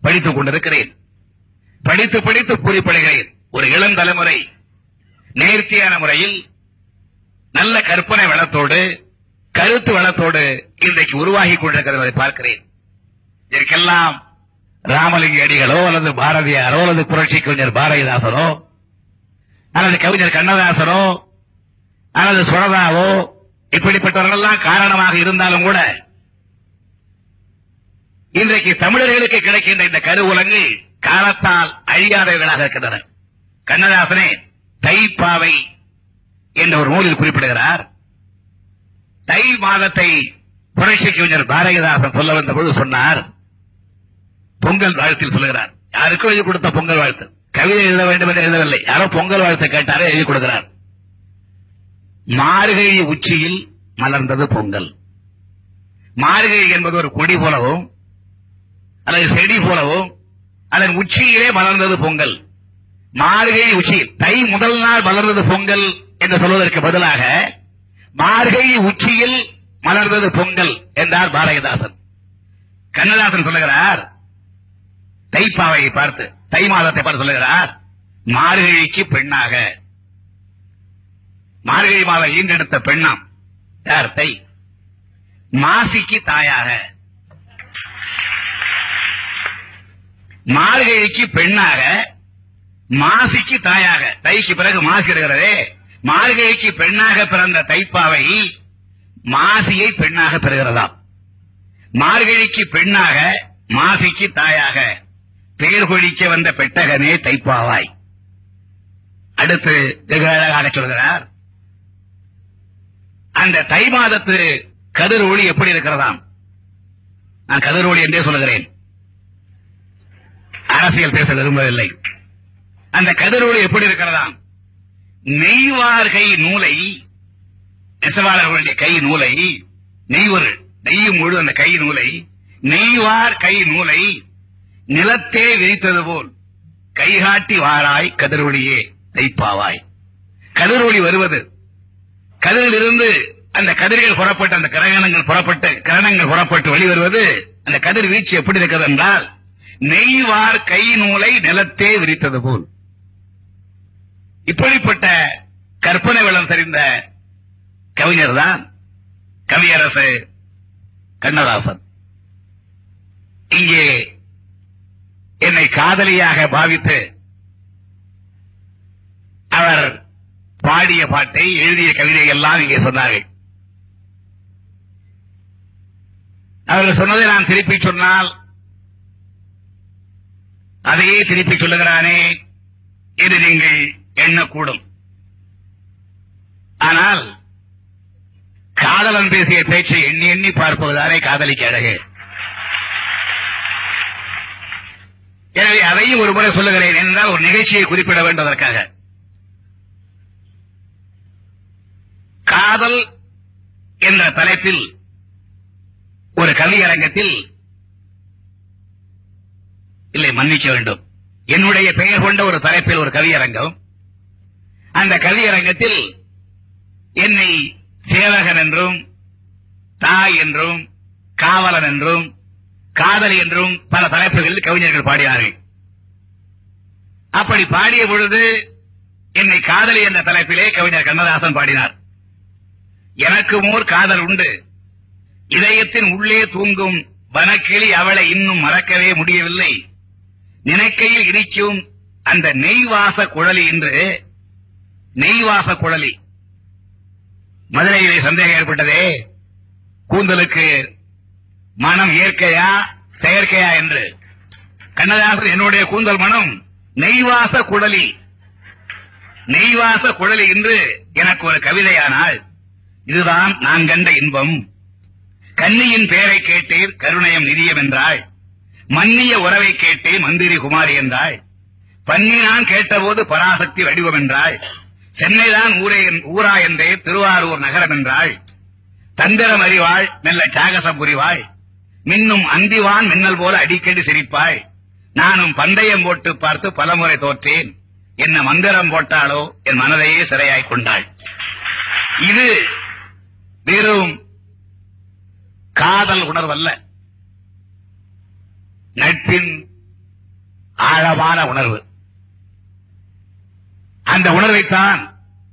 படித்துக் கொண்டிருக்கிறேன். படித்து படித்து குறிப்பிடுகிறேன். ஒரு இளம் தலைமுறை நேர்த்தியான முறையில் நல்ல கற்பனை வளத்தோடு கருத்து வளத்தோடு இன்றைக்கு உருவாகி கொண்டிருக்கிறதை பார்க்கிறேன். இதற்கெல்லாம் ராமலிங்க அடிகளோ அல்லது பாரதியாரோ அல்லது புரட்சி கவிஞர் பாரதிதாசனோ அல்லது கவிஞர் கண்ணதாசனோ அல்லது சுரதாவோ இப்படிப்பட்டவர்கள் எல்லாம் காரணமாக இருந்தாலும் கூட இன்றைக்கு தமிழர்களுக்கு கிடைக்கின்ற இந்த கருவுலங்கு காலத்தால் அழியாதவர்களாக இருக்கின்றனர் கண்ணதாசனே தைப்பாவை என்ற ஒரு நூலில் குறிப்பிடுகிறார். தை மாதத்தை புரட்சி கவிஞர் பாரதிதாசன் சொல்ல வந்த பொழுது சொன்னார். பொங்கல் வாழ்த்தில் சொல்லுகிறார். யாருக்கும் எழுதி கொடுத்த பொங்கல் வாழ்த்து. கவிதை எழுத வேண்டும் என்று எழுதவில்லை. யாரோ பொங்கல் வாழ்த்து கேட்டாரே எழுதி கொடுக்கிறார். மார்கழி உச்சியில் மலர்ந்தது பொங்கல். மார்கழி என்பது ஒரு கொடி போலவும் அல்லது செடி போலவும் அதன் உச்சியிலே மலர்ந்தது பொங்கல். மார்கழி உச்சியில் தை முதல் நாள் மலர்ந்தது பொங்கல் என்று சொல்வதற்கு பதிலாக மார்கழி உச்சியில் மலர்ந்தது பொங்கல் என்றார் பாரதிதாசன். கண்ணதாசன் சொல்லுகிறார் தைப்பாவையை பார்த்து தை மாதத்தை பார்த்து சொல்லுகிறார் மார்கழிக்கு பெண்ணாக. மார்கழி மாதம் ஈண்டெடுத்த பெண்ணாம் யார்? தை. மாசிக்கு தாயாக. மார்கழிக்கு பெண்ணாக மாசிக்கு தாயாக. தைக்கு பிறகு மாசி இருக்கிறதே. மார்கழிக்கு பெண்ணாக பிறந்த தைப்பாவை மாசியை பெண்ணாக பெறுகிறதா மார்கழிக்கு பெண்ணாக மாசிக்கு தாயாக. பேர் கொழிக்க வந்த பெட்டகனே தைப்பாவாய். அடுத்து வெகு அழகாக சொல்கிறார். அந்த தை மாதத்து கதிர் ஒளி எப்படி இருக்கிறதாம்? நான் கதிர் ஒளி என்றே சொல்லுகிறேன். அரசியல் பேச விரும்பவில்லை. அந்த கதிரோடு ஒளி எப்படி இருக்கிறதாம்? நெய்வார்கை நூலை நெசவாளர்களுடைய கை நூலை நெய்வரு நெய்யும் முழு அந்த கை நூலை நெய்வார் கை நூலை நிலத்தே விரித்தது போல் கைகாட்டி வாராய் கதிரொளியே தைப்பாவாய். கதிரொளி வருவது கதிரிலிருந்து அந்த கதிர்கள் புறப்பட்டு அந்த கிரகணங்கள் புறப்பட்டு கிரணங்கள் புறப்பட்டு வெளிவருவது அந்த கதிர் வீச்சு எப்படி இருக்கிறது என்றால் நெய்வார் கை நூலை நிலத்தே விரித்தது போல். இப்படிப்பட்ட கற்பனை வளம் தெரிந்த கவிஞர் தான் கவியரசு கண்ணதாசன். இங்கே என்னை காதலியாக பாவித்து அவர் பாடிய பாட்டை எழுதிய கவிதை எல்லாம் இங்கே சொன்னார்கள். அவர்கள் சொன்னதை நான் திருப்பி சொன்னால் அதையே திருப்பி சொல்லுகிறானே இது நீங்கள் எண்ணக்கூடும். ஆனால் காதலன் பேசிய பேச்சை எண்ணி எண்ணி பார்ப்பதுதானே காதலிக்கு அழகு. எனவே அதையும் ஒரு முறை சொல்லுகிறேன் என்றால் ஒரு நிகழ்ச்சியை குறிப்பிட வேண்டுவதற்காக. காதல் என்ற தலைப்பில் ஒரு கவியரங்கத்தில் இல்லை மன்னிக்க வேண்டும். என்னுடைய பெயர் கொண்ட ஒரு தலைப்பில் ஒரு கவியரங்கம். அந்த கவியரங்கத்தில் என்னை சேவகன் என்றும் தாய் என்றும் காவலன் என்றும் காதலி என்றும் பல தலைப்புகளில் கவிஞர்கள் பாடினார்கள். அப்படி பாடிய பொழுது என்னை காதலி என்ற தலைப்பிலே கவிஞர் கண்ணதாசன் பாடினார். எனக்கு மோர் காதல் உண்டு. இதயத்தின் உள்ளே தூங்கும் வனக்கிளி அவளை இன்னும் மறக்கவே முடியவில்லை. நினைக்கையில் இருக்கும் அந்த நெய்வாச குழலி என்று நெய்வாச குழலி. மதுரையிலே சந்தேகம் ஏற்பட்டதே. கூந்தலுக்கு மனம் இயற்கையா செயற்கையா என்று. கண்ணதாசன் என்னுடைய கூந்தல் மனம் நெய்வாச குழலி. நெய்வாச குழலி என்று எனக்கு ஒரு கவிதையானால் இதுதான் நான் கண்ட இன்பம். கன்னியின் பெயரை கேட்டீர் கருணயம் நிதியம் என்றாள் மன்னிய உறவை கேட்டே மந்திரி குமாரி என்றாய். பன்னினான் கேட்டபோது பராசக்தி வடிவம் என்றாய். சென்னைதான் ஊரே ஊரா என்றே திருவாரூர் நகரம் என்றாள் தந்திரம் அறிவாள் மெல்ல சாகசம் புரிவாள் மின்னும் அந்திவான் மின்னல் போல அடிக்கடி சிரிப்பாய். நானும் பந்தயம் போட்டு பார்த்து பலமுறை தோற்றேன். என்ன மந்திரம் போட்டாலோ என் மனதையே சிறையாய் கொண்டாள். இது வெறும் காதல் உணர்வல்ல. நட்பின் ஆழமான உணர்வு. அந்த உணர்வைத்தான்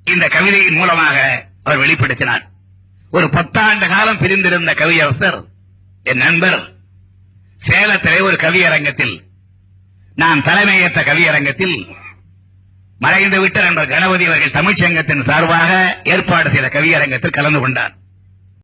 இந்த கவிதையின் மூலமாக அவர் வெளிப்படுத்தினார். ஒரு பத்தாண்டு காலம் பிரிந்திருந்த கவியரசர் என் நண்பர் சேலத்திலே ஒரு கவியரங்கத்தில் நான் தலைமையேற்ற கவியரங்கத்தில் மறைந்து விட்ட நண்பர் கணபதி அவர்கள் தமிழ்ச்சங்கத்தின் சார்பாக ஏற்பாடு செய்த கவியரங்கத்தில் கலந்து கொண்டார்.